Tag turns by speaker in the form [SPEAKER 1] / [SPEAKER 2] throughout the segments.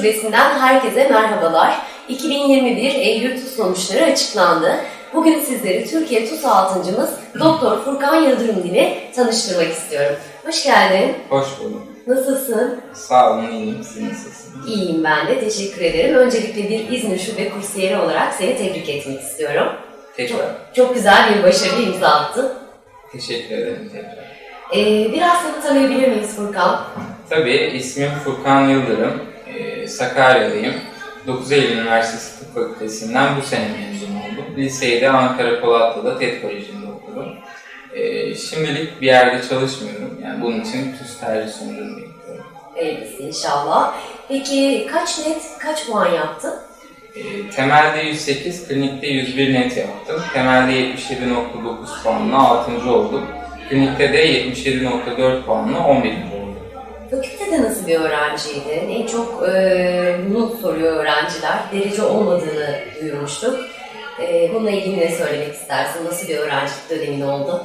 [SPEAKER 1] Şubesi'nden herkese merhabalar. 2021 Eylül TUS sonuçları açıklandı. Bugün sizleri Türkiye TUS altıncımız Doktor Furkan Yıldırım ile tanıştırmak istiyorum. Hoş geldin.
[SPEAKER 2] Hoş bulduk.
[SPEAKER 1] Nasılsın?
[SPEAKER 2] Sağ olun, iyiyim. Siz nasılsınız?
[SPEAKER 1] İyiyim ben de. Teşekkür ederim. Öncelikle bir İzmir Şube kursiyeri olarak seni tebrik etmek istiyorum.
[SPEAKER 2] Tekrar.
[SPEAKER 1] Çok güzel bir başarı imza attın.
[SPEAKER 2] Teşekkür ederim tekrar.
[SPEAKER 1] Ee, biraz seni tanıyabilir miyiz Furkan?
[SPEAKER 2] Tabii ismim Furkan Yıldırım. Ee, Sakaryalıyım. 9 Eylül Üniversitesi Tıp Fakültesinden bu sene mezun oldum. Liseyi de Ankara Polatlı'da TED Koleji'nde okudum. Ee, şimdilik bir yerde çalışmıyorum. Yani bunun için TUS tercih sonucunu bekliyorum.
[SPEAKER 1] Hayırlısı inşallah. Peki kaç net, kaç puan yaptın?
[SPEAKER 2] Ee, temelde 108, klinikte 101 net yaptım. Temelde 77.9 puanla 6. oldum. Klinikte de 77.4 puanla 11. oldum.
[SPEAKER 1] Fakültede nasıl bir öğrenciydin? En çok e, bunu soruyor öğrenciler. Derece olmadığını duyurmuştuk. E, bununla ilgili ne söylemek istersin? Nasıl bir öğrencilik dönemin oldu?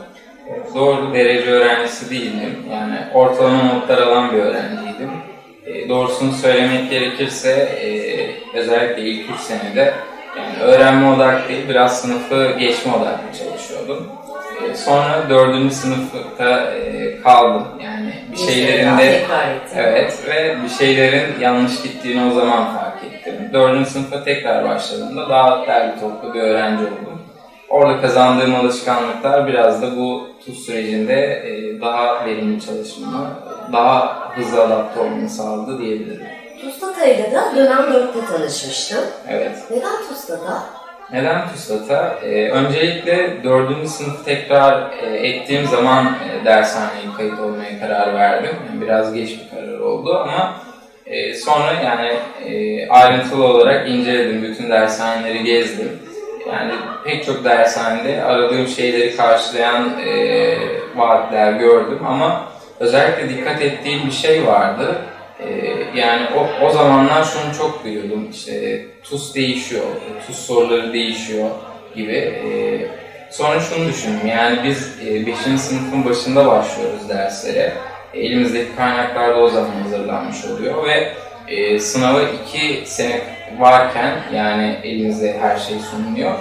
[SPEAKER 2] Doğru derece öğrencisi değildim. Yani ortalama notlar alan bir öğrenciydim. E, doğrusunu söylemek gerekirse e, özellikle ilk üç senede yani öğrenme odaklı değil biraz sınıfı geçme odaklı çalışıyordum. E, sonra dördüncü sınıfta e, kaldım. Bir şeylerin de. Evet ve bir şeylerin yanlış gittiğini o zaman fark ettim. Dördüncü sınıfa tekrar başladığımda daha derli toplu bir öğrenci oldum. Orada kazandığım alışkanlıklar biraz da bu TUS sürecinde e, daha verimli çalışmamı, daha hızlı adapte olmamı sağladı diyebilirim.
[SPEAKER 1] Tustata'yla da dönem 4'te tanışmıştın.
[SPEAKER 2] Evet.
[SPEAKER 1] Neden Tustata?
[SPEAKER 2] Neden TUS'ta? Ee, öncelikle dördüncü sınıf tekrar e, ettiğim zaman e, dershaneye kayıt olmaya karar verdim. Yani biraz geç bir karar oldu ama e, sonra yani e, ayrıntılı olarak inceledim. Bütün dershaneleri gezdim. Yani pek çok dershanede aradığım şeyleri karşılayan e, vaatler gördüm ama özellikle dikkat ettiğim bir şey vardı. Ee, yani o, o zamanlar şunu çok duyuyordum işte TUS değişiyor, TUS soruları değişiyor gibi. Ee, sonra şunu düşündüm yani biz 5. sınıfın başında başlıyoruz derslere. E, Elimizdeki kaynaklar da o zaman hazırlanmış oluyor ve e, sınava 2 sene varken yani elimizde her şey sunuluyor.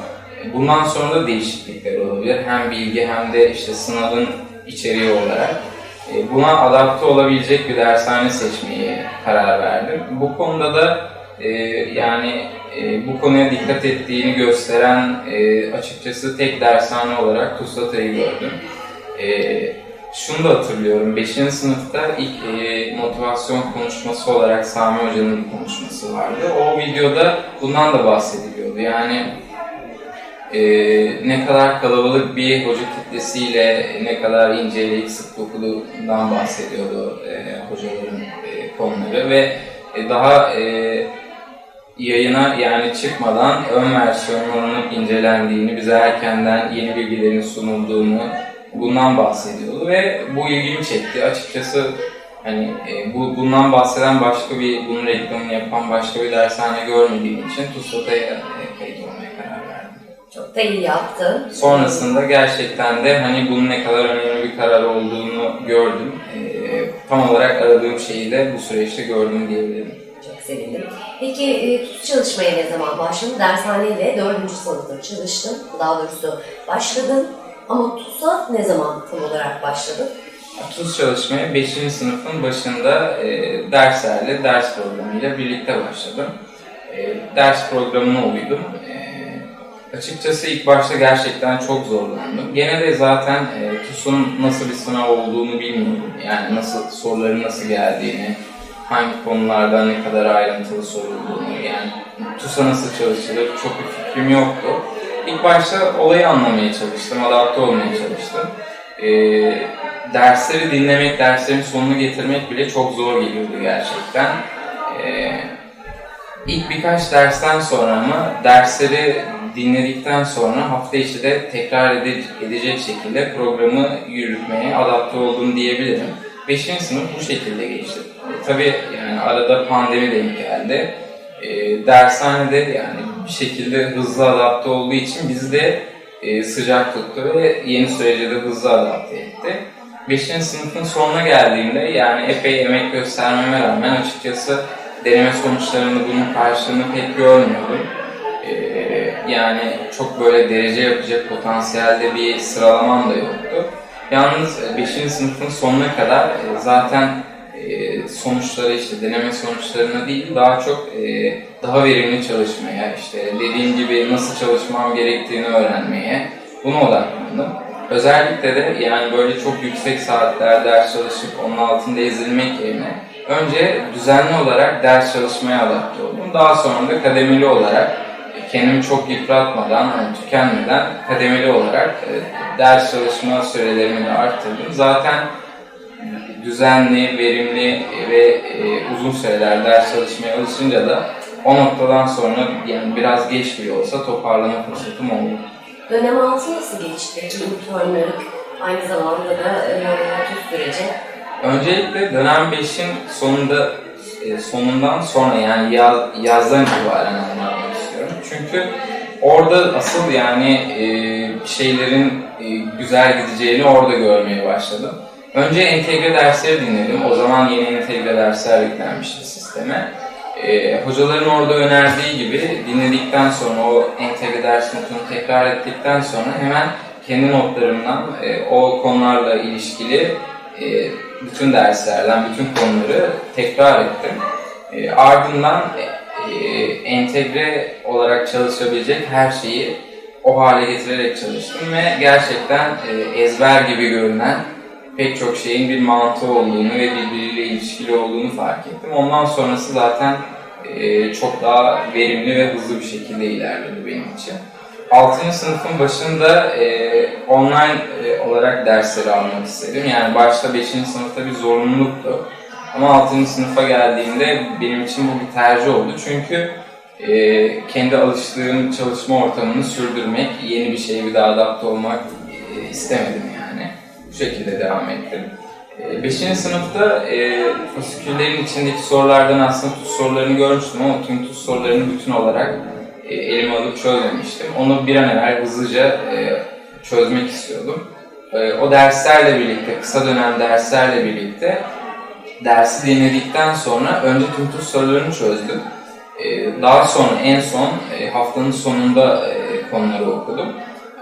[SPEAKER 2] E, Bundan sonra da değişiklikler olabilir. Hem bilgi hem de işte sınavın içeriği olarak. E, Buna adapte olabilecek bir dershane seçmeye karar verdim. Bu konuda da e, yani e, bu konuya dikkat ettiğini gösteren e, açıkçası tek dershane olarak TUSATA'yı gördüm. E, şunu da hatırlıyorum, 5. sınıfta ilk e, motivasyon konuşması olarak Sami Hoca'nın bir konuşması vardı. O videoda bundan da bahsediliyordu. Yani e, ne kadar kalabalık bir hoca kitlesiyle ne kadar inceleyip sık dokuduğundan bahsediyordu e, hocaların konuları ve e, daha e, yayına yani çıkmadan ön versiyonlarının incelendiğini, bize erkenden yeni bilgilerin sunulduğunu bundan bahsediyordu ve bu ilgimi çekti. Açıkçası hani e, bu bundan bahseden başka bir bunun reklamını yapan başka bir dershane görmediğim için TUSAT'a e, kayıt olmaya karar verdim.
[SPEAKER 1] Çok da iyi yaptın.
[SPEAKER 2] Sonrasında gerçekten de hani bunun ne kadar önemli bir karar olduğunu gördüm. Tam olarak aradığım şeyi de bu süreçte gördüm diyebilirim.
[SPEAKER 1] Çok sevindim. Peki e, çalışmaya ne zaman başladın? Dershaneyle 4. sınıfta çalıştın. Daha doğrusu başladın. Ama TUS'a ne zaman tam olarak başladın?
[SPEAKER 2] TUS çalışmaya 5. sınıfın başında e, derslerle, ders programıyla birlikte başladım. E, ders programına uydum. Açıkçası ilk başta gerçekten çok zorlandım. Gene de zaten e, TUS'un nasıl bir sınav olduğunu bilmiyordum. Yani nasıl soruların nasıl geldiğini, hangi konulardan ne kadar ayrıntılı sorulduğunu, yani TUS'a nasıl çalışılır çok bir fikrim yoktu. İlk başta olayı anlamaya çalıştım, adapte olmaya çalıştım. E, dersleri dinlemek, derslerin sonunu getirmek bile çok zor geliyordu gerçekten. E, ilk birkaç dersten sonra ama dersleri dinledikten sonra hafta içi de tekrar ede- edecek şekilde programı yürütmeye adapte oldum diyebilirim. Beşinci sınıf bu şekilde geçti. E, tabii yani arada pandemi denk geldi. E, dershanede yani bir şekilde hızlı adapte olduğu için bizi de e, sıcak tuttu ve yeni sürece de hızlı adapte etti. Beşinci sınıfın sonuna geldiğimde yani epey emek göstermeme rağmen açıkçası deneme sonuçlarında bunun karşılığını pek görmüyordum. Yani çok böyle derece yapacak potansiyelde bir sıralamam da yoktu. Yalnız 5. sınıfın sonuna kadar e, zaten e, sonuçları işte deneme sonuçlarına değil daha çok e, daha verimli çalışmaya işte dediğim gibi nasıl çalışmam gerektiğini öğrenmeye buna odaklandım. Özellikle de yani böyle çok yüksek saatler ders çalışıp onun altında ezilmek yerine önce düzenli olarak ders çalışmaya adapte oldum. Daha sonra da kademeli olarak kendimi çok yıpratmadan, hani tükenmeden kademeli olarak e, ders çalışma sürelerimi de arttırdım. Zaten düzenli, verimli ve e, uzun süreler ders çalışmaya alışınca da o noktadan sonra yani biraz geç bile olsa toparlama fırsatım oldu.
[SPEAKER 1] Dönem altı nasıl geçti? İnternlük, aynı zamanda da e, tuz süreci.
[SPEAKER 2] Öncelikle dönem 5'in sonunda e, sonundan sonra yani yaz, yazdan itibaren. Çünkü orada asıl yani e, şeylerin e, güzel gideceğini orada görmeye başladım. Önce entegre dersleri dinledim. O zaman yeni entegre dersler yüklenmişti sisteme. E, hocaların orada önerdiği gibi dinledikten sonra o entegre ders notunu tekrar ettikten sonra hemen kendi notlarımdan e, o konularla ilişkili e, bütün derslerden bütün konuları tekrar ettim. E, ardından e, entegre olarak çalışabilecek her şeyi o hale getirerek çalıştım ve gerçekten e, ezber gibi görünen pek çok şeyin bir mantığı olduğunu ve birbiriyle ilişkili olduğunu fark ettim. Ondan sonrası zaten e, çok daha verimli ve hızlı bir şekilde ilerledi benim için. 6. sınıfın başında e, online e, olarak dersleri almak istedim. Yani başta 5. sınıfta bir zorunluluktu. Ama 6. sınıfa geldiğimde benim için bu bir tercih oldu. Çünkü e, kendi alıştığım çalışma ortamını sürdürmek, yeni bir şeye bir daha adapte olmak e, istemedim yani. Bu şekilde devam ettim. 5. sınıfta e, fasiküllerin içindeki sorulardan aslında tuz sorularını görmüştüm ama tüm tuz sorularını bütün olarak e, elime alıp çözmemiştim. Onu bir an evvel hızlıca e, çözmek istiyordum. E, o derslerle birlikte, kısa dönem derslerle birlikte dersi dinledikten sonra önce tüm tuz sorularını çözdüm. E, daha sonra en son e, haftanın sonunda e, konuları okudum.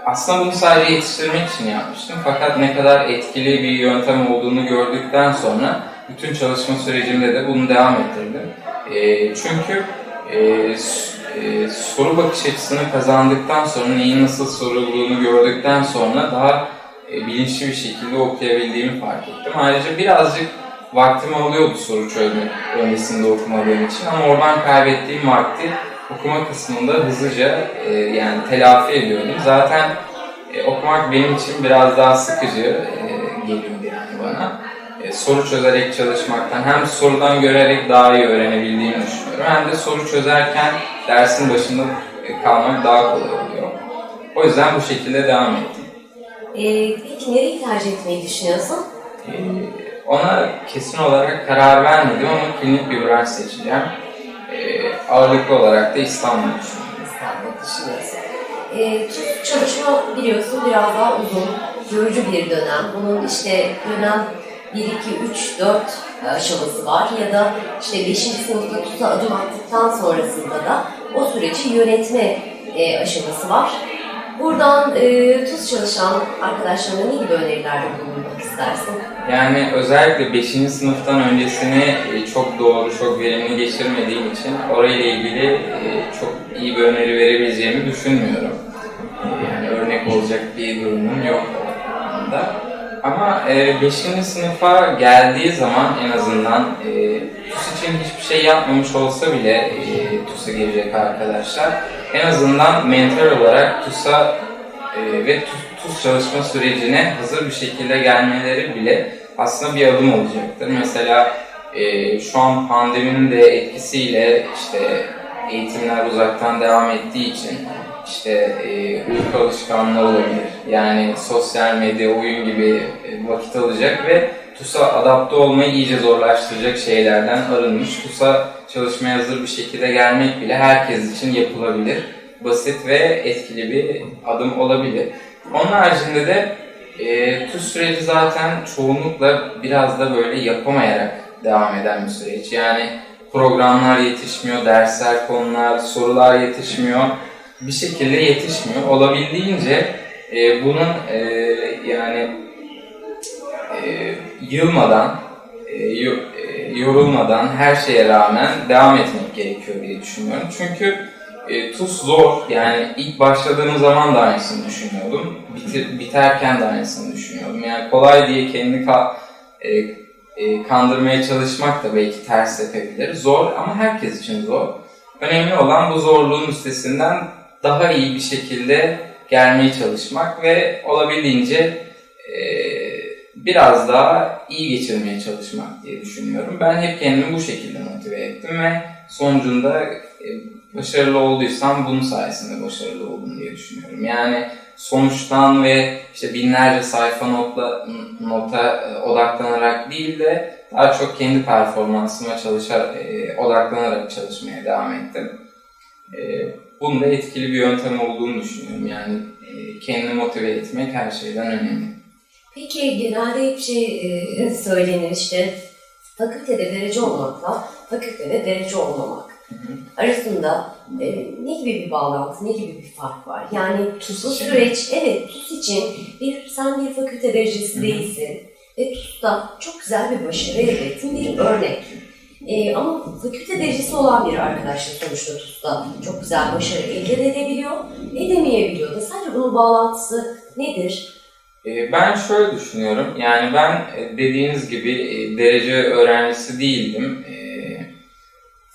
[SPEAKER 2] Aslında bunu sadece yetiştirmek için yapmıştım. Fakat ne kadar etkili bir yöntem olduğunu gördükten sonra bütün çalışma sürecimde de bunu devam ettirdim. E, çünkü e, soru bakış açısını kazandıktan sonra neyin nasıl sorulduğunu gördükten sonra daha bilinçli bir şekilde okuyabildiğimi fark ettim. Ayrıca birazcık vaktimi alıyordu soru çözmek öncesinde okumadığım için ama oradan kaybettiğim vakti okuma kısmında hızlıca e, yani telafi ediyordum. Zaten e, okumak benim için biraz daha sıkıcı e, geliyordu yani bana. E, soru çözerek çalışmaktan hem sorudan görerek daha iyi öğrenebildiğimi düşünüyorum hem de soru çözerken dersin başında e, kalmak daha kolay oluyor. O yüzden bu şekilde devam ettim.
[SPEAKER 1] E, peki nereyi tercih etmeyi düşünüyorsun?
[SPEAKER 2] Ee, Ona kesin olarak karar vermedim ama klinik bir branş seçeceğim. Ee, ağırlıklı olarak da İstanbul düşünüyorum.
[SPEAKER 1] İstanbul düşünüyorsun. E, tuz çalışma biliyorsun biraz daha uzun, yorucu bir dönem. Bunun işte dönem 1, 2, 3, 4 aşaması var ya da işte 5. sınıfta tuza adım attıktan sonrasında da o süreci yönetme e, aşaması var. Buradan e, tuz çalışan arkadaşlarına ne gibi önerilerde bulunmak istersin?
[SPEAKER 2] Yani özellikle 5. sınıftan öncesini e, çok doğru, çok verimli geçirmediğim için orayla ilgili e, çok iyi bir öneri verebileceğimi düşünmüyorum. E, Yani örnek olacak bir durumum yok anda. Ama 5. sınıfa geldiği zaman en azından e, TUS için hiçbir şey yapmamış olsa bile e, TUS'a girecek arkadaşlar en azından mental olarak TUS'a e, ve TUS, TUS çalışma sürecine hazır bir şekilde gelmeleri bile aslında bir adım olacaktır. Mesela e, şu an pandeminin de etkisiyle işte eğitimler uzaktan devam ettiği için işte e, uyku alışkanlığı olabilir. Yani sosyal medya, oyun gibi e, vakit alacak ve TUS'a adapte olmayı iyice zorlaştıracak şeylerden arınmış. TUS'a çalışmaya hazır bir şekilde gelmek bile herkes için yapılabilir. Basit ve etkili bir adım olabilir. Onun haricinde de e, TUS süreci zaten çoğunlukla biraz da böyle yapamayarak devam eden bir süreç. Yani programlar yetişmiyor, dersler, konular, sorular yetişmiyor. Bir şekilde yetişmiyor. Olabildiğince e, bunun e, yani e, yılmadan, e, e, yorulmadan her şeye rağmen devam etmek gerekiyor diye düşünüyorum. Çünkü e, TUS zor. Yani ilk başladığım zaman da aynısını düşünüyordum. Bitir, biterken de aynısını düşünüyordum. Yani kolay diye kendini ka- e, e, kandırmaya çalışmak da belki ters tepebilir. Zor ama herkes için zor. Önemli olan bu zorluğun üstesinden daha iyi bir şekilde gelmeye çalışmak ve olabildiğince e, biraz daha iyi geçirmeye çalışmak diye düşünüyorum. Ben hep kendimi bu şekilde motive ettim ve sonucunda e, başarılı olduysam bunun sayesinde başarılı oldum diye düşünüyorum. Yani sonuçtan ve işte binlerce sayfa notla, nota e, odaklanarak değil de daha çok kendi performansıma çalışarak, e, odaklanarak çalışmaya devam ettim. E, bunun da etkili bir yöntem olduğunu düşünüyorum. Yani e, kendini motive etmek her şeyden önemli.
[SPEAKER 1] Peki genelde hep şey e, söylenir işte fakültede derece olmakla fakültede derece olmamak arasında e, ne gibi bir bağlantı, ne gibi bir fark var? Yani bu süreç, evet TUS için bir, sen bir fakülte derecesi değilsin ve TUS'ta çok güzel bir başarı elde ettin, bir örnek. E, ama fakülte derecesi olan bir arkadaş da sonuçta TUS'ta çok güzel başarı elde edebiliyor, edemeyebiliyor da. Sence bunun bağlantısı nedir?
[SPEAKER 2] E, Ben şöyle düşünüyorum, yani ben e, dediğiniz gibi e, derece öğrencisi değildim.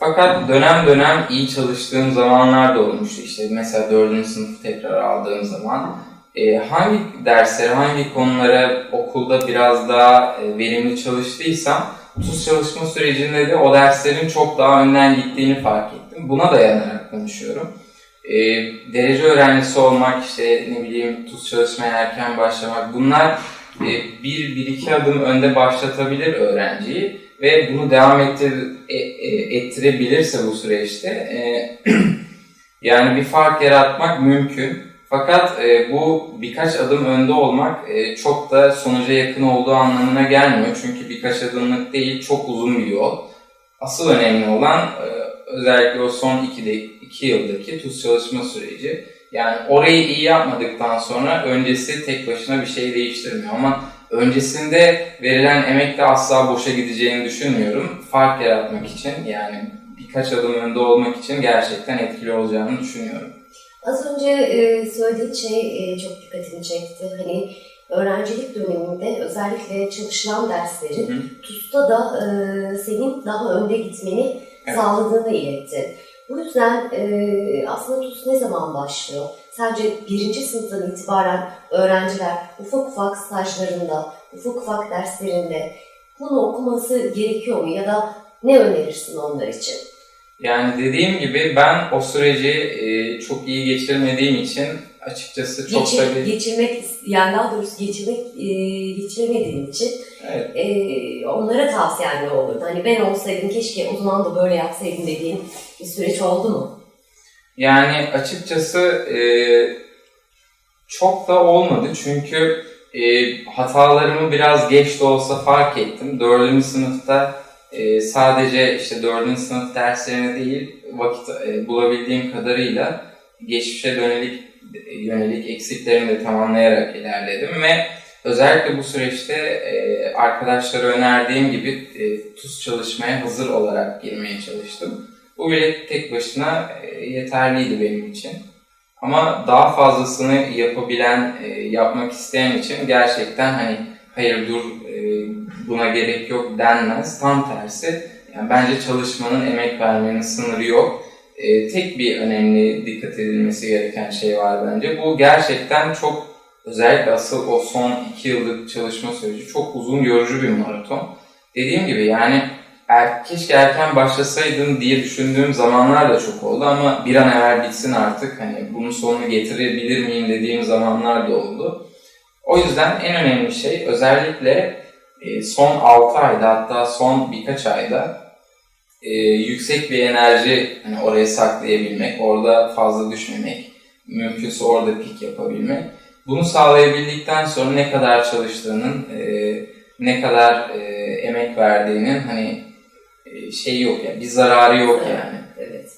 [SPEAKER 2] Fakat dönem dönem iyi çalıştığım zamanlar da olmuştu. İşte mesela dördüncü sınıfı tekrar aldığım zaman e, hangi derslere, hangi konulara okulda biraz daha e, verimli çalıştıysam TUS çalışma sürecinde de o derslerin çok daha önden gittiğini fark ettim. Buna dayanarak konuşuyorum. E, derece öğrencisi olmak, işte ne bileyim TUS çalışmaya erken başlamak bunlar e, bir, bir iki adım önde başlatabilir öğrenciyi ve bunu devam ettir, e, e, ettirebilirse bu süreçte e, yani bir fark yaratmak mümkün. Fakat e, bu birkaç adım önde olmak e, çok da sonuca yakın olduğu anlamına gelmiyor. Çünkü birkaç adımlık değil, çok uzun bir yol. Asıl önemli olan e, özellikle o son iki, de, iki yıldaki TUS çalışma süreci. Yani orayı iyi yapmadıktan sonra öncesi tek başına bir şey değiştirmiyor ama öncesinde verilen emek de asla boşa gideceğini düşünmüyorum. Fark yaratmak için yani birkaç adım önde olmak için gerçekten etkili olacağını düşünüyorum.
[SPEAKER 1] Az önce e, söylediğin şey e, çok dikkatimi çekti. Hani öğrencilik döneminde özellikle çalışılan derslerin
[SPEAKER 2] Hı.
[SPEAKER 1] TUS'ta da e, senin daha önde gitmeni
[SPEAKER 2] Evet.
[SPEAKER 1] sağladığını iletti. Bu yüzden e, aslında TUS ne zaman başlıyor? Sence birinci sınıftan itibaren öğrenciler ufak ufak stajlarında, ufak ufak derslerinde bunu okuması gerekiyor mu? Ya da ne önerirsin onlar için?
[SPEAKER 2] Yani dediğim gibi ben o süreci e, çok iyi geçirmediğim için açıkçası çok
[SPEAKER 1] Geçir-
[SPEAKER 2] da bir...
[SPEAKER 1] geçirmek, yani daha doğrusu geçirmek, e, geçiremediğin için
[SPEAKER 2] Evet.
[SPEAKER 1] e, onlara tavsiyen ne olurdu? Hani ben olsaydım keşke o zaman da böyle yapsaydım dediğin bir süreç oldu mu?
[SPEAKER 2] Yani açıkçası e, çok da olmadı çünkü e, hatalarımı biraz geç de olsa fark ettim. Dördüncü sınıfta e, sadece işte dördüncü sınıf derslerine değil vakit e, bulabildiğim kadarıyla geçmişe dönelik yönelik eksiklerimi de tamamlayarak ilerledim ve özellikle bu süreçte e, arkadaşlara önerdiğim gibi e, TUS çalışmaya hazır olarak girmeye çalıştım. Bu bile tek başına e, yeterliydi benim için. Ama daha fazlasını yapabilen, e, yapmak isteyen için gerçekten hani hayır dur e, buna gerek yok denmez. Tam tersi. Yani bence çalışmanın, emek vermenin sınırı yok. Tek bir önemli dikkat edilmesi gereken şey var bence. Bu gerçekten çok özellikle asıl o son iki yıllık çalışma süreci çok uzun yorucu bir maraton. Dediğim gibi yani er, keşke erken başlasaydım diye düşündüğüm zamanlar da çok oldu ama bir an evvel bitsin artık hani bunun sonunu getirebilir miyim dediğim zamanlar da oldu. O yüzden en önemli şey özellikle e, son 6 ayda hatta son birkaç ayda e, yüksek bir enerji hani oraya saklayabilmek, orada fazla düşmemek, mümkünse orada pik yapabilmek. Bunu sağlayabildikten sonra ne kadar çalıştığının, e, ne kadar e, emek verdiğinin hani şey yok yani bir zararı yok yani.
[SPEAKER 1] Evet.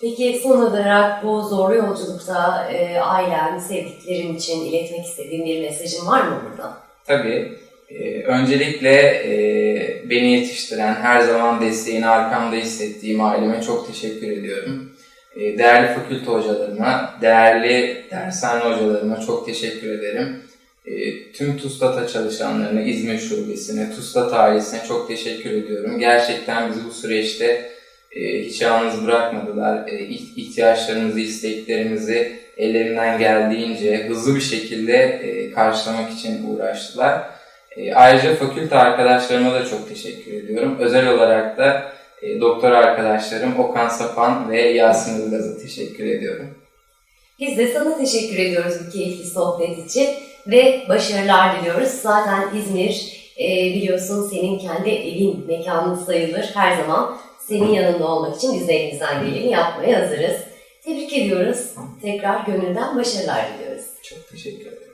[SPEAKER 1] Peki son olarak bu zorlu yolculukta e, ailen, sevdiklerin için iletmek istediğin bir mesajın var mı burada?
[SPEAKER 2] Tabii. e, öncelikle e, beni yetiştiren, her zaman desteğini arkamda hissettiğim aileme çok teşekkür ediyorum. E, değerli fakülte hocalarıma, değerli dershane hocalarıma çok teşekkür ederim. E, tüm TUSTATA çalışanlarına, İzmir Şubesi'ne, TUSTAT ailesine çok teşekkür ediyorum. Gerçekten bizi bu süreçte e, hiç yalnız bırakmadılar. E, iht- ihtiyaçlarımızı, isteklerimizi ellerinden geldiğince hızlı bir şekilde e, karşılamak için uğraştılar. E, ayrıca fakülte arkadaşlarıma da çok teşekkür ediyorum. Özel olarak da e, doktor arkadaşlarım Okan Sapan ve Yasin Ilgaz'a teşekkür ediyorum.
[SPEAKER 1] Biz de sana teşekkür ediyoruz bu keyifli sohbet için ve başarılar diliyoruz. Zaten İzmir e, biliyorsun senin kendi evin, mekanın sayılır. Her zaman senin yanında olmak için biz de elimizden geleni yapmaya hazırız. Tebrik ediyoruz. Tekrar gönülden başarılar diliyoruz.
[SPEAKER 2] Çok teşekkür ederim.